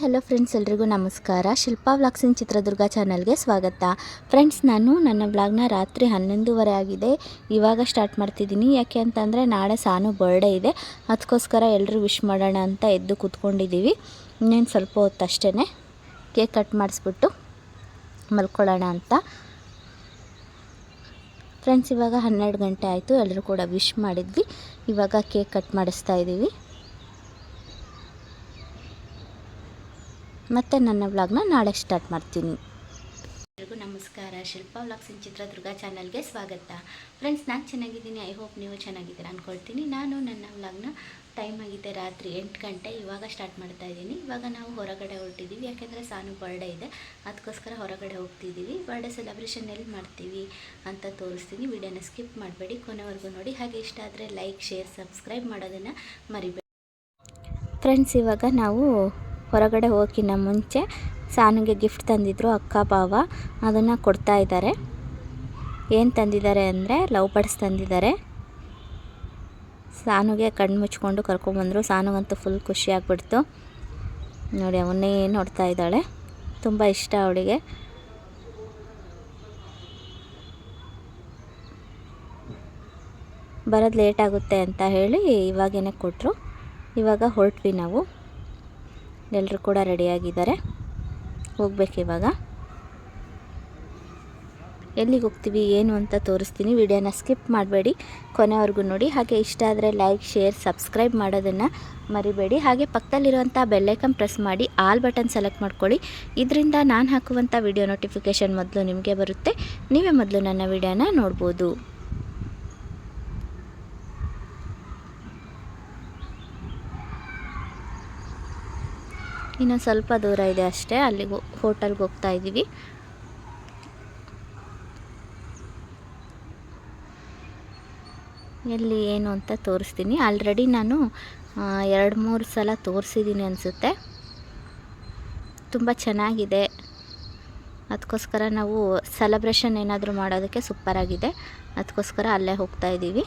Hello friends ಎಲ್ರಿಗೂ ನಮಸ್ಕಾರ. Shilpa vlogs ಇನ್ ಚಿತ್ರದುರ್ಗ ಚಾನಲ್ಗೆ ಸ್ವಾಗತ. ಫ್ರೆಂಡ್ಸ್ ನಾನು ನನ್ನ ವ್ಲಾಗ್ನ ರಾತ್ರಿ ಹನ್ನೊಂದುವರೆ ಆಗಿದೆ. ಇವಾಗ ಸ್ಟಾರ್ಟ್ ಮಾಡ್ತಿದ್ದೀನಿ. ಯಾಕೆ ಅಂತಂದರೆ ನಾಳೆ ಸಾನು ಬರ್ಡೇ ಇದೆ. ಅದಕ್ಕೋಸ್ಕರ ಎಲ್ಲರೂ ವಿಶ್ ಮಾಡೋಣ ಅಂತ ಎದ್ದು ಕೂತ್ಕೊಂಡಿದ್ದೀವಿ ಇನ್ನೇನು ಸ್ವಲ್ಪ ಹೊತ್ತು ಅಷ್ಟೇ ಕೇಕ್ ಕಟ್ ಮಾಡಿಸ್ಬಿಟ್ಟು ಮಲ್ಕೊಳ್ಳೋಣ ಅಂತ. ಫ್ರೆಂಡ್ಸ್ ಇವಾಗ ಹನ್ನೆರಡು ಗಂಟೆ ಆಯಿತು. ಎಲ್ಲರೂ ಕೂಡ ವಿಶ್ ಮಾಡಿದ್ವಿ. ಇವಾಗ ಕೇಕ್ ಕಟ್ ಮಾಡಿಸ್ತಾ ಇದ್ದೀವಿ ಮತ್ತು ನನ್ನ ವ್ಲಾಗ್ನ ನಾಳೆ ಸ್ಟಾರ್ಟ್ ಮಾಡ್ತೀನಿ. ಎಲ್ರಿಗೂ ನಮಸ್ಕಾರ. ಶಿಲ್ಪಾ ವ್ಲಾಗ್ಸ್ ಇನ್ ಚಿತ್ರದುರ್ಗ ಚಾನಲ್ಗೆ ಸ್ವಾಗತ. ಫ್ರೆಂಡ್ಸ್ ನಾನು ಚೆನ್ನಾಗಿದ್ದೀನಿ. ಐ ಹೋಪ್ ನೀವು ಚೆನ್ನಾಗಿದ್ದೀರಾ ಅಂದ್ಕೊಳ್ತೀನಿ ನಾನು ನನ್ನ ವ್ಲಾಗ್ನ ಟೈಮ್ ಆಗಿದೆ ರಾತ್ರಿ ಎಂಟು ಗಂಟೆ ಇವಾಗ ಸ್ಟಾರ್ಟ್ ಮಾಡ್ತಾ ಇದ್ದೀನಿ. ಇವಾಗ ನಾವು ಹೊರಗಡೆ ಹೊರಟಿದ್ದೀವಿ. ಯಾಕೆಂದರೆ ಸಾನು ಬರ್ಡೇ ಇದೆ. ಅದಕ್ಕೋಸ್ಕರ ಹೊರಗಡೆ ಹೋಗ್ತಿದ್ದೀವಿ. ಬರ್ಡೇ ಸೆಲೆಬ್ರೇಷನ್ ಎಲ್ಲಿ ಮಾಡ್ತೀವಿ ಅಂತ ತೋರಿಸ್ತೀನಿ. ವಿಡಿಯೋನ ಸ್ಕಿಪ್ ಮಾಡಬೇಡಿ. ಕೊನೆವರೆಗೂ ನೋಡಿ. ಹಾಗೆ ಇಷ್ಟ ಆದರೆ ಲೈಕ್ ಶೇರ್ ಸಬ್ಸ್ಕ್ರೈಬ್ ಮಾಡೋದನ್ನು ಮರಿಬೇಡಿ. ಫ್ರೆಂಡ್ಸ್ ಇವಾಗ ನಾವು ಹೊರಗಡೆ ಹೋಗೋಕ್ಕಿಂತ ಮುಂಚೆ ಸಾನಿಗೆ ಗಿಫ್ಟ್ ತಂದಿದ್ರು ಅಕ್ಕ ಬಾವ ಅದನ್ನು ಕೊಡ್ತಾ ಇದ್ದಾರೆ. ಏನು ತಂದಿದ್ದಾರೆ ಅಂದರೆ ಲವ್ ಬರ್ಡ್ಸ್ ತಂದಿದ್ದಾರೆ. ಸಾನುಗೆ ಕಣ್ಣು ಮುಚ್ಕೊಂಡು ಕರ್ಕೊಂಬಂದರು ಸಾನುಗಂತೂ ಫುಲ್ ಖುಷಿ ಆಗ್ಬಿಡ್ತು. ನೋಡಿ, ಅವನ್ನೇ ನೋಡ್ತಾ ಇದ್ದಾಳೆ. ತುಂಬ ಇಷ್ಟ ಅವಳಿಗೆ. ಬರೋದು ಲೇಟ್ ಆಗುತ್ತೆ ಅಂತ ಹೇಳಿ ಇವಾಗೇನೆ ಕೊಟ್ಟರು ಇವಾಗ ಹೊರಟ್ವಿ ನಾವು. ಎಲ್ಲರೂ ಕೂಡ ರೆಡಿಯಾಗಿದ್ದಾರೆ. ಹೋಗ್ಬೇಕು ಇವಾಗ. ಎಲ್ಲಿಗೆ ಹೋಗ್ತೀವಿ, ಏನು ಅಂತ ತೋರಿಸ್ತೀನಿ. ವಿಡಿಯೋನ ಸ್ಕಿಪ್ ಮಾಡಬೇಡಿ. ಕೊನೆವರೆಗೂ ನೋಡಿ. ಹಾಗೆ ಇಷ್ಟ ಆದರೆ ಲೈಕ್, ಶೇರ್, ಸಬ್ಸ್ಕ್ರೈಬ್ ಮಾಡೋದನ್ನು ಮರಿಬೇಡಿ. ಹಾಗೆ ಪಕ್ಕದಲ್ಲಿರುವಂಥ ಬೆಲ್ಲೈಕನ್ ಪ್ರೆಸ್ ಮಾಡಿ, ಆಲ್ ಬಟನ್ ಸೆಲೆಕ್ಟ್ ಮಾಡ್ಕೊಳ್ಳಿ. ಇದರಿಂದ ನಾನು ಹಾಕುವಂಥ ವಿಡಿಯೋ ನೋಟಿಫಿಕೇಷನ್ ಮೊದಲು ನಿಮಗೆ ಬರುತ್ತೆ. ನೀವೇ ಮೊದಲು ನನ್ನ ವಿಡಿಯೋನ ನೋಡ್ಬೋದು. ಇನ್ನೊಂದು ಸ್ವಲ್ಪ ದೂರ ಇದೆ ಅಷ್ಟೇ, ಅಲ್ಲಿಗೆ, ಹೋಟೆಲ್ಗೆ ಹೋಗ್ತಾ ಇದ್ದೀವಿ. ಎಲ್ಲಿ ಏನು ಅಂತ ತೋರಿಸ್ತೀನಿ. ಆಲ್ರೆಡಿ ನಾನು ಎರಡು ಮೂರು ಸಲ ತೋರಿಸಿದ್ದೀನಿ ಅನಿಸುತ್ತೆ. ತುಂಬ ಚೆನ್ನಾಗಿದೆ. ಅದಕ್ಕೋಸ್ಕರ ನಾವು ಸೆಲೆಬ್ರೇಷನ್ ಏನಾದರೂ ಮಾಡೋದಕ್ಕೆ ಸೂಪರಾಗಿದೆ ಅದಕ್ಕೋಸ್ಕರ ಅಲ್ಲೇ ಹೋಗ್ತಾ ಇದ್ದೀವಿ.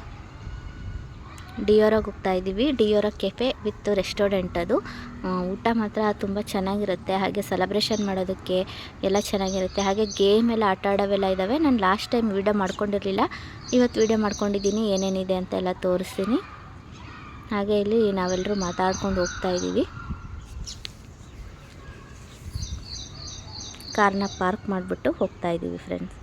ಡಿಯೋರಾಗೆ ಹೋಗ್ತಾ ಇದ್ದೀವಿ ಡಿಯೋರಾ ಕೆಫೆ ವಿತ್ ರೆಸ್ಟೋರೆಂಟ್ ಅದು. ಊಟ ಮಾತ್ರ ತುಂಬ ಚೆನ್ನಾಗಿರುತ್ತೆ. ಹಾಗೆ ಸೆಲೆಬ್ರೇಷನ್ ಮಾಡೋದಕ್ಕೆ ಎಲ್ಲ ಚೆನ್ನಾಗಿರುತ್ತೆ. ಹಾಗೆ ಗೇಮ್ ಎಲ್ಲ, ಆಟ ಆಡೋವೆಲ್ಲ ಇದ್ದಾವೆ. ನಾನು ಲಾಸ್ಟ್ ಟೈಮ್ ವೀಡಿಯೋ ಮಾಡ್ಕೊಂಡಿರಲಿಲ್ಲ. ಇವತ್ತು ವೀಡಿಯೋ ಮಾಡ್ಕೊಂಡಿದ್ದೀನಿ. ಏನೇನಿದೆ ಅಂತ ಎಲ್ಲ ತೋರಿಸ್ತೀನಿ. ಹಾಗೆ ಇಲ್ಲಿ ನಾವೆಲ್ಲರೂ ಮಾತಾಡ್ಕೊಂಡು ಹೋಗ್ತಾ ಇದ್ದೀವಿ ಕಾರ್ನ ಪಾರ್ಕ್ ಮಾಡಿಬಿಟ್ಟು ಹೋಗ್ತಾ ಇದ್ದೀವಿ ಫ್ರೆಂಡ್ಸ್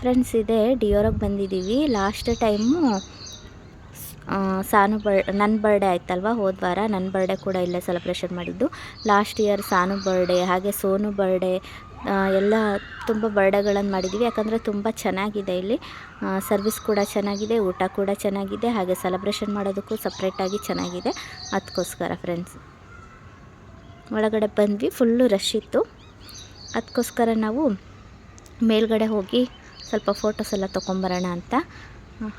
ಫ್ರೆಂಡ್ಸ್ ಇದೆ. ಡಿಯೋರಾಗ ಬಂದಿದ್ದೀವಿ ಲಾಸ್ಟ್ ಟೈಮು ಸಾನು ಬರ್ ನನ್ನ ಬರ್ಡೇ ಆಯ್ತಲ್ವ? ಹೋದ ವಾರ ನನ್ನ ಬರ್ಡೇ ಕೂಡ ಇಲ್ಲೇ ಸೆಲೆಬ್ರೇಷನ್ ಮಾಡಿದ್ದು. ಲಾಸ್ಟ್ ಇಯರ್ ಸಾನು ಬರ್ಡೇ ಹಾಗೆ ಸೋನು ಬರ್ಡೇ ಎಲ್ಲ ತುಂಬ ಬರ್ಡೇಗಳನ್ನು ಮಾಡಿದ್ದೀವಿ ಯಾಕಂದರೆ ತುಂಬ ಚೆನ್ನಾಗಿದೆ ಇಲ್ಲಿ. ಸರ್ವಿಸ್ ಕೂಡ ಚೆನ್ನಾಗಿದೆ, ಊಟ ಕೂಡ ಚೆನ್ನಾಗಿದೆ, ಹಾಗೆ ಸೆಲೆಬ್ರೇಷನ್ ಮಾಡೋದಕ್ಕೂ ಸಪ್ರೇಟಾಗಿ ಚೆನ್ನಾಗಿದೆ. ಅದಕ್ಕೋಸ್ಕರ ಫ್ರೆಂಡ್ಸ್ ಒಳಗಡೆ ಬಂದ್ವಿ. ಫುಲ್ಲು ರಶ್ ಇತ್ತು. ಅದಕ್ಕೋಸ್ಕರ ನಾವು ಮೇಲ್ಗಡೆ ಹೋಗಿ ಸ್ವಲ್ಪ ಫೋಟೋಸ್ ಎಲ್ಲ ತೊಗೊಂಬರೋಣ ಅಂತ.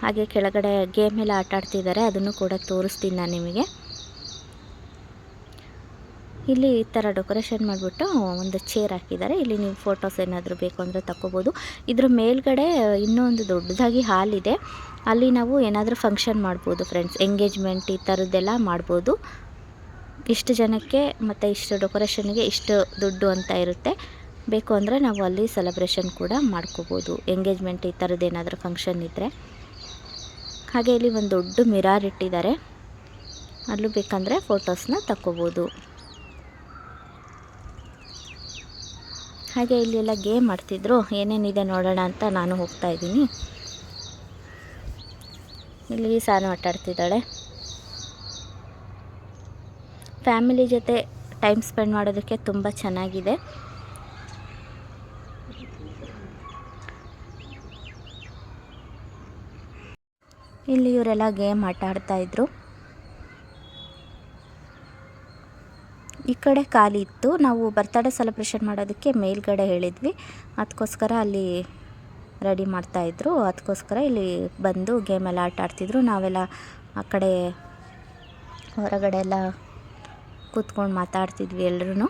ಹಾಗೆ ಕೆಳಗಡೆ ಗೇಮ್ ಎಲ್ಲ ಆಟ ಆಡ್ತಿದ್ದಾರೆ ಅದನ್ನು ಕೂಡ ತೋರಿಸ್ತೀನಿ ನಾನು ನಿಮಗೆ. ಇಲ್ಲಿ ಈ ಥರ ಡೆಕೋರೇಷನ್ ಮಾಡಿಬಿಟ್ಟು ಒಂದು ಚೇರ್ ಹಾಕಿದ್ದಾರೆ. ಇಲ್ಲಿ ನೀವು ಫೋಟೋಸ್ ಏನಾದರೂ ಬೇಕು ಅಂದರೆ ತಗೋಬೋದು ಇದ್ರ ಮೇಲ್ಗಡೆ ಇನ್ನೂ ಒಂದು ದೊಡ್ಡದಾಗಿ ಹಾಲ್ ಇದೆ. ಅಲ್ಲಿ ನಾವು ಏನಾದರೂ ಫಂಕ್ಷನ್ ಮಾಡ್ಬೋದು ಫ್ರೆಂಡ್ಸ್ ಎಂಗೇಜ್ಮೆಂಟ್ ಈ ಥರದ್ದೆಲ್ಲ ಮಾಡ್ಬೋದು. ಇಷ್ಟು ಜನಕ್ಕೆ ಮತ್ತು ಇಷ್ಟು ಡೆಕೋರೇಷನ್ಗೆ ಇಷ್ಟು ದುಡ್ಡು ಅಂತ ಇರುತ್ತೆ. ಬೇಕು ಅಂದರೆ ನಾವು ಅಲ್ಲಿ ಸೆಲೆಬ್ರೇಷನ್ ಕೂಡ ಮಾಡ್ಕೋಬೋದು. ಎಂಗೇಜ್ಮೆಂಟ್ ಈ ಥರದ್ದು ಏನಾದರೂ ಫಂಕ್ಷನ್ ಇದ್ದರೆ ಹಾಗೆ ಇಲ್ಲಿ ಒಂದು ದೊಡ್ಡ ಮಿರಾರ್ ಇಟ್ಟಿದ್ದಾರೆ. ಅಲ್ಲೂ ಬೇಕಂದರೆ ಫೋಟೋಸ್ನ ತಕ್ಕೋಬೋದು. ಹಾಗೆ ಇಲ್ಲಿ ಎಲ್ಲ ಗೇಮ್ ಆಡ್ತಿದ್ರು. ಏನೇನಿದೆ ನೋಡೋಣ ಅಂತ ನಾನು ಹೋಗ್ತಾ ಇದ್ದೀನಿ. ಇಲ್ಲಿ ಸಾನು ಆಟ ಆಡ್ತಿದ್ದಾಳೆ. ಫ್ಯಾಮಿಲಿ ಜೊತೆ ಟೈಮ್ ಸ್ಪೆಂಡ್ ಮಾಡೋದಕ್ಕೆ ತುಂಬ ಚೆನ್ನಾಗಿದೆ. ಇಲ್ಲಿ ಇವರೆಲ್ಲ ಗೇಮ್ ಆಟ ಆಡ್ತಾ ಇದ್ರು. ಈ ಕಡೆ ಖಾಲಿ ಇತ್ತು. ನಾವು ಬರ್ತಡೇ ಸೆಲೆಬ್ರೇಷನ್ ಮಾಡೋದಕ್ಕೆ ಮೇಲ್ಗಡೆ ಹೇಳಿದ್ವಿ. ಅದಕ್ಕೋಸ್ಕರ ಅಲ್ಲಿ ರೆಡಿ ಮಾಡ್ತಾಯಿದ್ರು ಅದಕ್ಕೋಸ್ಕರ ಇಲ್ಲಿ ಬಂದು ಗೇಮೆಲ್ಲ ಆಟ ಆಡ್ತಿದ್ರು. ನಾವೆಲ್ಲ ಆ ಕಡೆ ಹೊರಗಡೆ ಎಲ್ಲ ಕೂತ್ಕೊಂಡು ಮಾತಾಡ್ತಿದ್ವಿ ಎಲ್ರೂ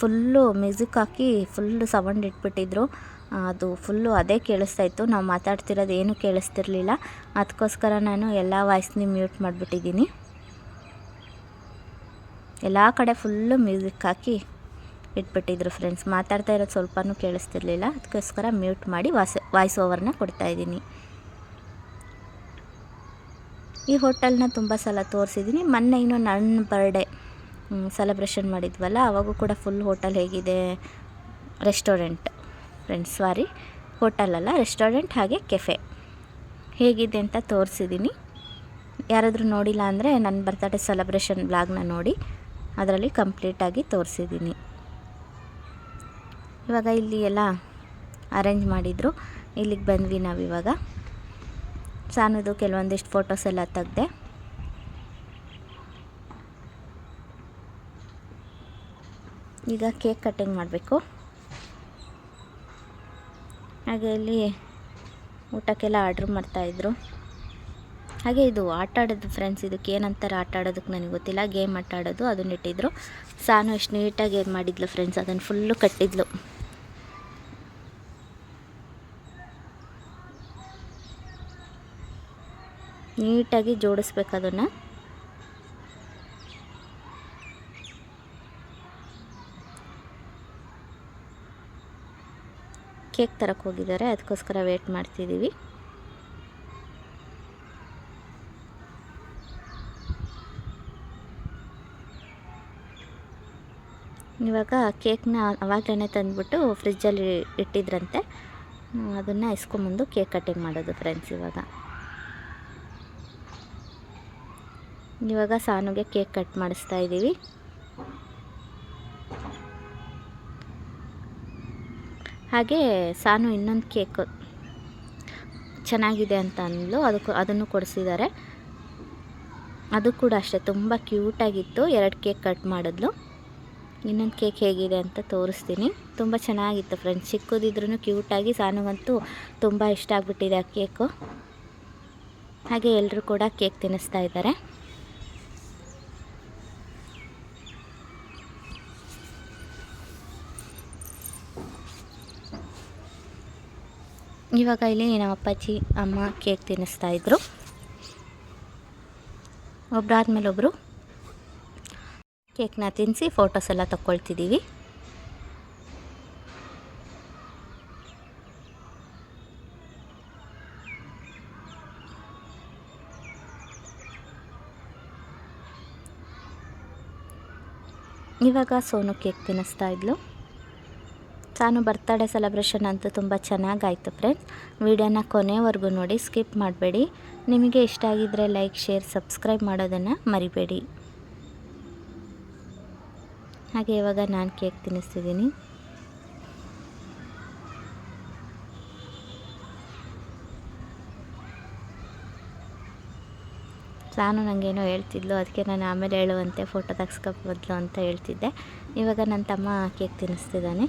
ಫುಲ್ಲು ಮ್ಯೂಸಿಕ್ ಹಾಕಿ ಫುಲ್ಲು ಸೌಂಡ್ ಇಟ್ಬಿಟ್ಟಿದ್ರು. ಅದು ಫುಲ್ಲು ಅದೇ ಕೇಳಿಸ್ತಾ ಇತ್ತು. ನಾವು ಮಾತಾಡ್ತಿರೋದು ಏನೂ ಕೇಳಿಸ್ತಿರ್ಲಿಲ್ಲ. ಅದಕ್ಕೋಸ್ಕರ ನಾನು ಎಲ್ಲ ವಾಯ್ಸ್ನಿ ಮ್ಯೂಟ್ ಮಾಡಿಬಿಟ್ಟಿದ್ದೀನಿ. ಎಲ್ಲ ಕಡೆ ಫುಲ್ಲು ಮ್ಯೂಸಿಕ್ ಹಾಕಿ ಇಟ್ಬಿಟ್ಟಿದ್ರು ಫ್ರೆಂಡ್ಸ್. ಮಾತಾಡ್ತಾ ಇರೋದು ಸ್ವಲ್ಪನೂ ಕೇಳಿಸ್ತಿರ್ಲಿಲ್ಲ. ಅದಕ್ಕೋಸ್ಕರ ಮ್ಯೂಟ್ ಮಾಡಿ ವಾಯ್ಸ್ ವಾಯ್ಸ್ ಓವರ್ನ ಕೊಡ್ತಾಯಿದ್ದೀನಿ ಈ ಹೋಟೆಲ್ನ ತುಂಬ ಸಲ ತೋರಿಸಿದ್ದೀನಿ. ಮೊನ್ನೆ ಇನ್ನೂ ನನ್ನ ಬರ್ಡೇ ಸೆಲೆಬ್ರೇಷನ್ ಮಾಡಿದ್ವಲ್ಲ, ಅವಾಗೂ ಕೂಡ ಫುಲ್ ಹೋಟೆಲ್ ಹೇಗಿದೆ. ರೆಸ್ಟೋರೆಂಟ್ ಫ್ರೆಂಡ್ಸ್ ಸಾರಿ ಅಲ್ಲ ರೆಸ್ಟೋರೆಂಟ್ ಹಾಗೆ ಕೆಫೆ ಹೇಗಿದೆ ಅಂತ ತೋರಿಸಿದ್ದೀನಿ ಯಾರಾದರೂ ನೋಡಿಲ್ಲ ಅಂದರೆ ನನ್ನ ಬರ್ತಡೇ ಸೆಲೆಬ್ರೇಷನ್ ಬ್ಲಾಗ್ನ ನೋಡಿ, ಅದರಲ್ಲಿ ಕಂಪ್ಲೀಟಾಗಿ ತೋರಿಸಿದ್ದೀನಿ ಇವಾಗ ಇಲ್ಲಿ ಎಲ್ಲ ಅರೇಂಜ್ ಮಾಡಿದರು. ಇಲ್ಲಿಗೆ ಬಂದ್ವಿ ನಾವು ಇವಾಗ ಸಾನದು ಕೆಲವೊಂದಿಷ್ಟು ಫೋಟೋಸ್ ಎಲ್ಲ ತೆಗ್ದೆ. ಈಗ ಕೇಕ್ ಕಟ್ಟಿಂಗ್ ಮಾಡಬೇಕು. ಹಾಗೆ ಇಲ್ಲಿ ಊಟಕ್ಕೆಲ್ಲ ಆರ್ಡ್ರ್ ಮಾಡ್ತಾಯಿದ್ರು ಹಾಗೆ ಇದು ಆಟ ಆಡೋದು ಫ್ರೆಂಡ್ಸ್ ಇದಕ್ಕೆ ಏನಂತಾರೆ ಆಟ ಆಡೋದಕ್ಕೆ ನನಗೆ ಗೊತ್ತಿಲ್ಲ. ಗೇಮ್ ಆಟ ಆಡೋದು, ಅದನ್ನ ಇಟ್ಟಿದ್ರು. ಸಾನು ಎಷ್ಟು ನೀಟಾಗಿ ಏನು ಮಾಡಿದ್ಲು ಫ್ರೆಂಡ್ಸ್ ಅದನ್ನು ಫುಲ್ಲು ಕಟ್ಟಿದ್ಲು. ನೀಟಾಗಿ ಜೋಡಿಸ್ಬೇಕು ಅದನ್ನು. ಕೇಕ್ ತರಕ್ಕೆ ಹೋಗಿದ್ದಾರೆ, ಅದಕ್ಕೋಸ್ಕರ ವೇಟ್ ಮಾಡ್ತಿದ್ದೀವಿ ಇವಾಗ ಕೇಕ್ನ ಅವಾಗಲೇ ತಂದುಬಿಟ್ಟು ಫ್ರಿಜ್ಜಲ್ಲಿ ಇಟ್ಟಿದ್ರಂತೆ. ಅದನ್ನು ಇಸ್ಕೊಂಬಂದು ಕೇಕ್ ಕಟ್ಟಿಂಗ್ ಮಾಡೋದು ಫ್ರೆಂಡ್ಸ್ ಇವಾಗ. ಇವಾಗ ಸಾನುಗೆ ಕೇಕ್ ಕಟ್ ಮಾಡಿಸ್ತಾ ಇದ್ದೀವಿ ಹಾಗೆ ಸಾನು ಇನ್ನೊಂದು ಕೇಕ್ ಚೆನ್ನಾಗಿದೆ ಅಂತ ಅಂದ್ಲು. ಅದಕ್ಕೂ ಅದನ್ನು ಕೊಡಿಸಿದ್ದಾರೆ. ಅದು ಕೂಡ ಅಷ್ಟೇ, ತುಂಬ ಕ್ಯೂಟಾಗಿತ್ತು ಎರಡು ಕೇಕ್ ಕಟ್ ಮಾಡಿದ್ಲು. ಇನ್ನೊಂದು ಕೇಕ್ ಹೇಗಿದೆ ಅಂತ ತೋರಿಸ್ತೀನಿ. ತುಂಬ ಚೆನ್ನಾಗಿತ್ತು ಫ್ರೆಂಡ್ಸ್ ಚಿಕ್ಕದಿದ್ರೂ ಕ್ಯೂಟಾಗಿ ಸಾನುಗಂತೂ ತುಂಬ ಇಷ್ಟ ಆಗಿಬಿಟ್ಟಿದೆ ಆ ಕೇಕು. ಹಾಗೆ ಎಲ್ಲರೂ ಕೂಡ ಕೇಕ್ ತಿನ್ನಿಸ್ತಾ ಇದ್ದಾರೆ. ಇವಾಗ ಇಲ್ಲಿ ನಮ್ಮ ಅಪ್ಪಾಜಿ, ಅಮ್ಮ ಕೇಕ್ ತಿನ್ನಿಸ್ತಾ ಇದ್ರು. ಒಬ್ಬರಾದ್ಮೇಲೆ ಒಬ್ಬರು ಕೇಕ್ನ ತಿನ್ನಿಸಿ ಫೋಟೋಸ್ ಎಲ್ಲ ತಗೊಳ್ತಿದ್ದೀವಿ ಇವಾಗ ಸೋನು ಕೇಕ್ ತಿನ್ನಿಸ್ತಾ ಇದ್ಲು. ತಾನು ಬರ್ತಡೇ ಸೆಲೆಬ್ರೇಷನ್ ಅಂತೂ ತುಂಬ ಚೆನ್ನಾಗಾಯಿತು ಫ್ರೆಂಡ್ಸ್ ವಿಡಿಯೋನ ಕೊನೆವರೆಗೂ ನೋಡಿ ಸ್ಕಿಪ್ ಮಾಡಬೇಡಿ. ನಿಮಗೆ ಇಷ್ಟ ಆಗಿದ್ದರೆ ಲೈಕ್ ಶೇರ್ ಸಬ್ಸ್ಕ್ರೈಬ್ ಮಾಡೋದನ್ನು ಮರಿಬೇಡಿ. ಹಾಗೆ ಇವಾಗ ನಾನು ಕೇಕ್ ತಿನ್ನಿಸ್ತಿದ್ದೀನಿ. ನಾನು ನನಗೇನೋ ಹೇಳ್ತಿದ್ಲು, ಅದಕ್ಕೆ ನಾನು ಆಮೇಲೆ ಹೇಳುವಂತೆ ಫೋಟೋ ತೆಗ್ಸ್ಕೊಬೋದ್ಲು ಅಂತ ಹೇಳ್ತಿದ್ದೆ. ಇವಾಗ ನನ್ನ ತಮ್ಮ ಕೇಕ್ ತಿನ್ನಿಸ್ತಿದ್ದಾನೆ.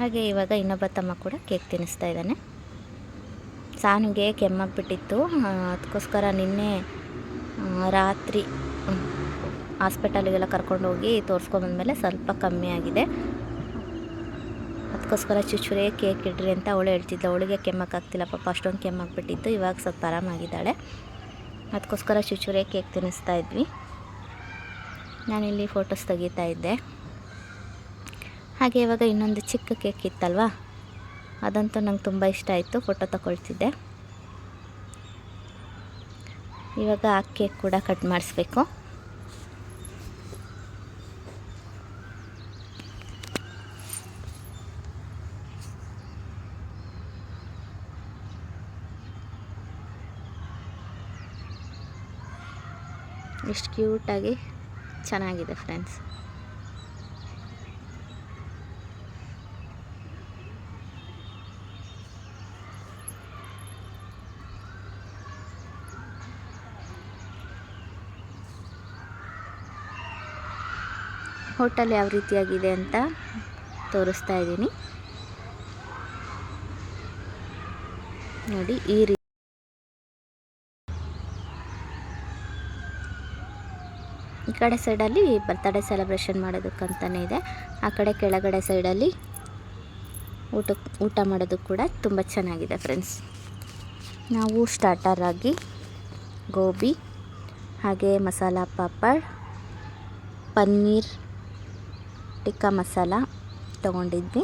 ಹಾಗೆ ಇವಾಗ ಇನ್ನೊಬ್ಬ ತಮ್ಮ ಕೂಡ ಕೇಕ್ ತಿನ್ನಿಸ್ತಾ ಇದ್ದಾನೆ. ಸಾನಿಗೆ ಕೆಮ್ಮಾಗ್ಬಿಟ್ಟಿತ್ತು ಅದಕ್ಕೋಸ್ಕರ ನಿನ್ನೆ ರಾತ್ರಿ ಹಾಸ್ಪಿಟಲಿಗೆಲ್ಲ ಕರ್ಕೊಂಡೋಗಿ ತೋರಿಸ್ಕೊಂಬಂದ್ಮೇಲೆ ಸ್ವಲ್ಪ ಕಮ್ಮಿ ಆಗಿದೆ. ಅದಕ್ಕೋಸ್ಕರ ಚುಚ್ಚುರೆ, ಕೇಕ್ ಇಡ್ರಿ ಅಂತ ಅವಳು ಹೇಳ್ತಿದ್ಲು. ಅವಳಿಗೆ ಕೆಮ್ಮಕ್ಕಾಗ್ತಿಲ್ಲ ಪಾಪ ಅಷ್ಟೊಂದು ಕೆಮ್ಮಾಗ್ಬಿಟ್ಟಿತ್ತು ಇವಾಗ ಸ್ವಲ್ಪ ಆರಾಮಾಗಿದ್ದಾಳೆ. ಅದಕ್ಕೋಸ್ಕರ ಚುಚ್ಚುರೆ, ಕೇಕ್ ತಿನ್ನಿಸ್ತಾ ಇದ್ವಿ. ನಾನಿಲ್ಲಿ ಫೋಟೋಸ್ ತೆಗಿತಾ ಇದ್ದೆ. ಹಾಗೆ ಇವಾಗ ಇನ್ನೊಂದು ಚಿಕ್ಕ ಕೇಕ್ ಇತ್ತಲ್ವಾ? ಅದಂತೂ ನಂಗೆ ತುಂಬ ಇಷ್ಟ ಆಯಿತು ಫೋಟೋ ತಗೊಳ್ತಿದ್ದೆ. ಇವಾಗ ಆ ಕೇಕ್ ಕೂಡ ಕಟ್ ಮಾಡಿಸ್ಬೇಕು. ಎಷ್ಟು ಕ್ಯೂಟಾಗಿ ಚೆನ್ನಾಗಿದೆ ಫ್ರೆಂಡ್ಸ್ ಹೋಟೆಲ್ ಯಾವ ರೀತಿಯಾಗಿದೆ ಅಂತ ತೋರಿಸ್ತಾ ಇದ್ದೀನಿ. ನೋಡಿ, ಈ ರೀತಿ. ಈ ಕಡೆ ಸೈಡಲ್ಲಿ ಬರ್ತಡೇ ಸೆಲೆಬ್ರೇಷನ್ ಮಾಡೋದಕ್ಕಂತಲೇ ಇದೆ. ಆ ಕಡೆ ಕೆಳಗಡೆ ಸೈಡಲ್ಲಿ ಊಟ ಊಟ ಮಾಡೋದು ಕೂಡ ತುಂಬ ಚೆನ್ನಾಗಿದೆ ಫ್ರೆಂಡ್ಸ್. ನಾವು ಸ್ಟಾರ್ಟರ್ ಆಗಿ ಗೋಬಿ, ಹಾಗೆ ಮಸಾಲ, ಪಾಪಡ್, ಪನ್ನೀರ್ ಟಿಕ್ಕಾ ಮಸಾಲ ತೊಗೊಂಡಿದ್ವಿ.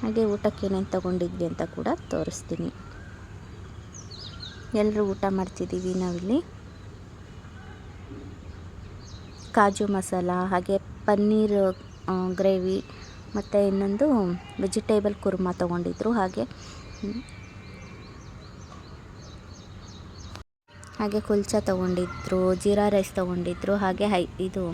ಹಾಗೆ ಊಟಕ್ಕೆ ಏನೇನು ತೊಗೊಂಡಿದ್ವಿ ಅಂತ ಕೂಡ ತೋರಿಸ್ತೀನಿ. ಎಲ್ಲರೂ ಊಟ ಮಾಡ್ತಿದ್ದೀವಿ ನಾವಿಲ್ಲಿ. ಕಾಜು ಮಸಾಲ, ಹಾಗೆ ಪನ್ನೀರ್ ಗ್ರೇವಿ, ಮತ್ತು ಇನ್ನೊಂದು ವೆಜಿಟೇಬಲ್ ಕುರ್ಮಾ ತೊಗೊಂಡಿದ್ರು. ಹಾಗೆ ಹಾಗೆ ಕುಲ್ಚಾ ತೊಗೊಂಡಿದ್ರು, ಜೀರಾ ರೈಸ್ ತೊಗೊಂಡಿದ್ರು, ಹಾಗೆ ಹೈ ಇದು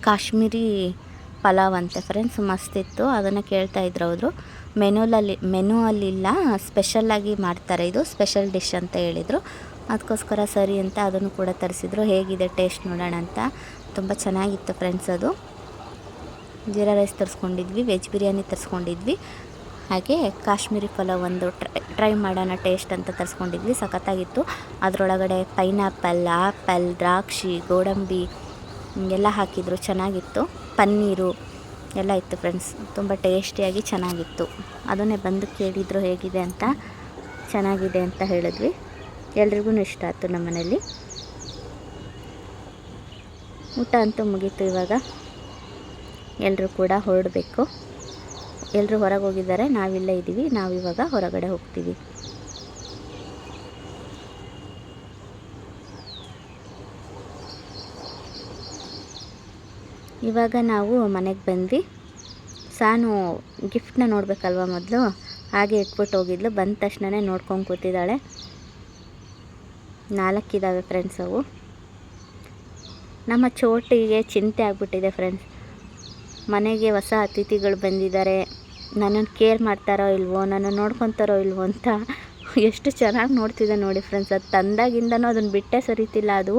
ಕಾಶ್ಮೀರಿ ಪಲಾವ್ ಅಂತೆ ಫ್ರೆಂಡ್ಸ್ ಮಸ್ತಿತ್ತು ಅದನ್ನು ಕೇಳ್ತಾ ಇದ್ರು ಅವರು. ಮೆನುಲಲ್ಲಿ, ಮೆನು ಅಲ್ಲಿಲ್ಲ ಸ್ಪೆಷಲ್ಲಾಗಿ ಮಾಡ್ತಾರೆ ಇದು ಸ್ಪೆಷಲ್ ಡಿಶ್ ಅಂತ ಹೇಳಿದರು. ಅದಕ್ಕೋಸ್ಕರ ಸರಿ ಅಂತ ಅದನ್ನು ಕೂಡ ತರಿಸಿದ್ರು. ಹೇಗಿದೆ ಟೇಸ್ಟ್ ನೋಡೋಣ ಅಂತ. ತುಂಬ ಚೆನ್ನಾಗಿತ್ತು ಫ್ರೆಂಡ್ಸ್ ಅದು. ಜೀರಾ ರೈಸ್ ತರಿಸ್ಕೊಂಡಿದ್ವಿ ವೆಜ್ ಬಿರಿಯಾನಿ ತರಿಸ್ಕೊಂಡಿದ್ವಿ. ಹಾಗೆ ಕಾಶ್ಮೀರಿ ಪಲಾವ್ ಒಂದು ಟ್ರೈ ಟ್ರೈ ಮಾಡೋಣ ಟೇಸ್ಟ್ ಅಂತ ತರಿಸ್ಕೊಂಡಿದ್ವಿ, ಸಖತ್ತಾಗಿತ್ತು. ಅದರೊಳಗಡೆ ಪೈನಾಪಲ್ ಆ್ಯಪಲ್ ದ್ರಾಕ್ಷಿ, ಗೋಡಂಬಿ ಎಲ್ಲ ಹಾಕಿದ್ರು, ಚೆನ್ನಾಗಿತ್ತು. ಪನ್ನೀರು ಎಲ್ಲ ಇತ್ತು ಫ್ರೆಂಡ್ಸ್, ತುಂಬ ಟೇಸ್ಟಿಯಾಗಿ ಚೆನ್ನಾಗಿತ್ತು. ಅದನ್ನೇ ಬಂದು ಕೇಳಿದರು ಹೇಗಿದೆ ಅಂತ, ಚೆನ್ನಾಗಿದೆ ಅಂತ ಹೇಳಿದ್ವಿ. ಎಲ್ರಿಗೂ ಇಷ್ಟ ಆಯ್ತು ನಮ್ಮ ಮನೇಲಿ ಊಟ ಅಂತೂ ಮುಗೀತು ಇವಾಗ. ಎಲ್ಲರೂ ಕೂಡ ಹೊರಡಬೇಕು. ಎಲ್ಲರೂ ಹೊರಗೆ ಹೋಗಿದ್ದಾರೆ, ನಾವಿಲ್ಲೇ ಇದ್ದೀವಿ ನಾವಿವಾಗ ಹೊರಗಡೆ ಹೋಗ್ತೀವಿ. ಇವಾಗ ನಾವು ಮನೆಗೆ ಬಂದ್ವಿ. ಸಾನು ಗಿಫ್ಟ್ನ ನೋಡಬೇಕಲ್ವ ಮೊದಲು? ಹಾಗೆ ಇಟ್ಬಿಟ್ಟು ಹೋಗಿದ್ಲು, ಬಂದ ತಕ್ಷಣವೇ ನೋಡ್ಕೊಂಡು ಕೂತಿದ್ದಾಳೆ. ನಾಲ್ಕಿದ್ದಾವೆ ಫ್ರೆಂಡ್ಸ್ ಅವು. ನಮ್ಮ ಚೋಟಿಗೆ ಚಿಂತೆ ಆಗಿಬಿಟ್ಟಿದೆ ಫ್ರೆಂಡ್ಸ್ ಮನೆಗೆ ಹೊಸ ಅತಿಥಿಗಳು ಬಂದಿದ್ದಾರೆ. ನನ್ನನ್ನು ಕೇರ್ ಮಾಡ್ತಾರೋ ಇಲ್ವೋ, ನನ್ನನ್ನು ನೋಡ್ಕೊತಾರೋ ಇಲ್ವೋ ಅಂತ ಎಷ್ಟು ಚೆನ್ನಾಗಿ ನೋಡ್ತಿದೆ ನೋಡಿ ಫ್ರೆಂಡ್ಸ್ ಅದು ತಂದಾಗಿಂದನೂ ಅದನ್ನು ಬಿಟ್ಟೇ ಸರಿತಿಲ್ಲ ಅದು.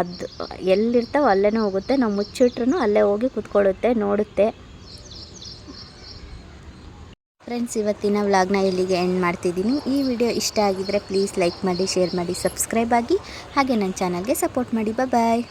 ಅದು ಎಲ್ಲಿರ್ತಾವೋ ಅಲ್ಲೇ ಹೋಗುತ್ತೆ. ನಾವು ಮುಚ್ಚಿಟ್ರೂ ಅಲ್ಲೇ ಹೋಗಿ ಕುತ್ಕೊಳ್ಳುತ್ತೆ, ನೋಡುತ್ತೆ. ಫ್ರೆಂಡ್ಸ್ ಇವತ್ತಿನ ವ್ಲಾಗ್ನ ಇಲ್ಲಿಗೆ ಎಂಡ್ ಮಾಡ್ತಿದ್ದೀನಿ. ಈ ವಿಡಿಯೋ ಇಷ್ಟ ಆಗಿದರೆ ಪ್ಲೀಸ್ ಲೈಕ್ ಮಾಡಿ ಶೇರ್ ಮಾಡಿ ಸಬ್ಸ್ಕ್ರೈಬ್ ಆಗಿ. ಹಾಗೆ ನನ್ನ ಚಾನಲ್ಗೆ ಸಪೋರ್ಟ್ ಮಾಡಿ. ಬಾಯ್